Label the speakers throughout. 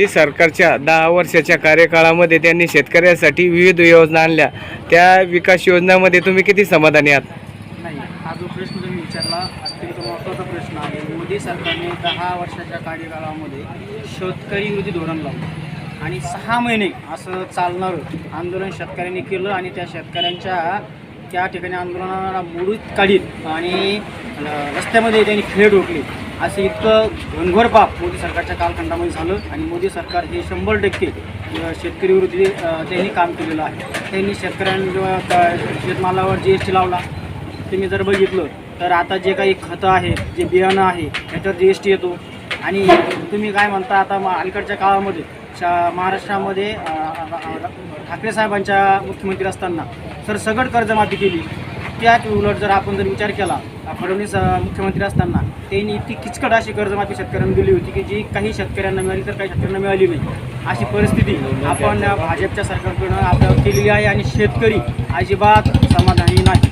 Speaker 1: ते सरकारच्या दहा वर्षाच्या कार्यकाळामध्ये त्यांनी शेतकऱ्यांसाठी विविध योजना आणल्या. त्या विकास योजनामध्ये तुम्ही किती समाधानी आहात?
Speaker 2: नाही हा जो प्रश्न तुम्ही विचारला अत्यंत महत्त्वाचा प्रश्न आहे. मोदी सरकारने दहा वर्षाच्या कार्यकाळामध्ये शेतकरी विरोधी धोरण लावलं. आणि सहा महिने असं चालणारं आंदोलन शेतकऱ्यांनी केलं आणि त्या शेतकऱ्यांच्या त्या ठिकाणी आंदोलनाला मोडूत काढीत आणि रस्त्यामध्ये त्यांनी खेळ रोखली. असं इतकं घनघोर पाप मोदी सरकारच्या कालखंडामध्ये झालं आणि मोदी सरकार हे शंभर टक्के शेतकरी विरोधी त्यांनी काम केलेलं आहे. त्यांनी शेतकऱ्यांच्या शेतमालावर जी एस टी लावला तुम्ही जर बघितलं तर आता जे काही खतं आहे जे बियाणं आहे याच्यावर जी एस टी येतो. आणि तुम्ही काय म्हणता आता म- अलीकडच्या काळामध्ये शा महाराष्ट्रामध्ये ठाकरे साहेबांच्या मुख्यमंत्री असताना सर सगळं कर्जमाफी केली. त्याच उलट जर आपण जर विचार केला फडणवीस मुख्यमंत्री असताना त्यांनी इतकी किचकट अशी कर्जमाफी शेतकऱ्यांना दिली होती की जी काही शेतकऱ्यांना मिळाली तर काही शेतकऱ्यांना मिळाली नाही. अशी परिस्थिती आपण भाजपच्या सरकारकडून आपल्यावर केलेली आहे आणि शेतकरी अजिबात समाधानी नाही.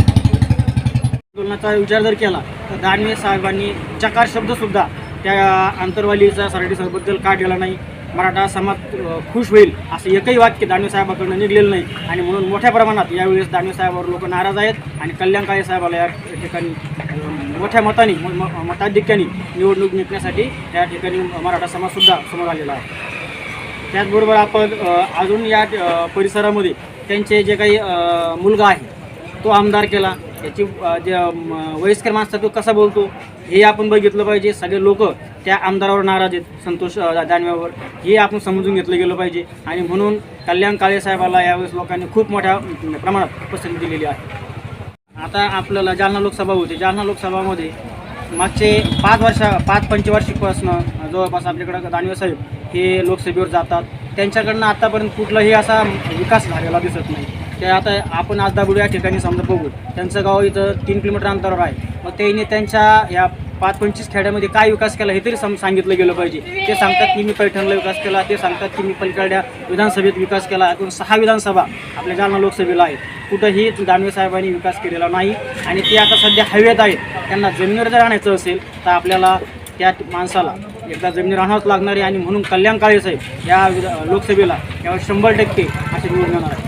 Speaker 2: आंदोलनाचा विचार जर केला तर दानवे साहेबांनी चकार शब्दसुद्धा त्या आंतरवालीचा सरबद्दल का केला नाही? मराठा समाज खुश होईल असं एकही वाक्य दानवे साहेबाकडनं निघलेलं नाही. आणि म्हणून मोठ्या प्रमाणात यावेळेस दानवे साहेबावर लोक नाराज आहेत आणि कल्याण काळे साहेबाला या ठिकाणी मोठ्या मताने म- मताधिक्याने निवडणूक जिंकण्यासाठी या ठिकाणी मराठा समाजसुद्धा समोर आलेला आहे. त्याचबरोबर आपण अजून या परिसरामध्ये त्यांचे जे काही मुलगा आहे तो आमदार केला. याची जे वयस्कर माणसं तो कसा बोलतो हे आपण बघितलं पाहिजे. सगळे लोक त्या आमदारावर नाराज आहेत संतोष दानव्यावर हे आपण समजून घेतलं गेलं पाहिजे. आणि म्हणून कल्याण काळे साहेबाला यावेळेस लोकांनी खूप मोठ्या प्रमाणात पसंती दिलेली आहे. आता आपल्याला जालना लोकसभा होती. जालना लोकसभामध्ये मागचे पाच वर्षा पाच पंचवार्षिकपासनं जवळपास आपल्याकडं दानवे साहेब हे लोकसभेवर जातात. त्यांच्याकडनं आतापर्यंत कुठलाही असा विकास झालेला दिसत नाही. ते आता आपण आज दाबुड या ठिकाणी समजा बघू त्यांचं गाव इथं तीन किलोमीटर अंतरावर आहे. मग त्यांनी त्यांच्या या पाच पंचवीस खेड्यामध्ये काय विकास केला हे तरी सम सांगितलं गेलं पाहिजे. ते सांगतात की मी पैठणला विकास केला ते सांगतात की मी पलीकडल्या विधानसभेत विकास केला. एकूण सहा विधानसभा आपल्या जालना लोकसभेला आहे कुठंही दानवे साहेबांनी विकास केलेला नाही आणि ते आता सध्या हवेत आहेत. त्यांना जमिनीवर जर आणायचं असेल तर आपल्याला त्या माणसाला एकदा जमिनीवर आणावंच लागणार आहे आणि म्हणून कल्याण काळे साहेब या विधा- लोकसभेला यावर शंभर टक्के असे निवडून येणार आहे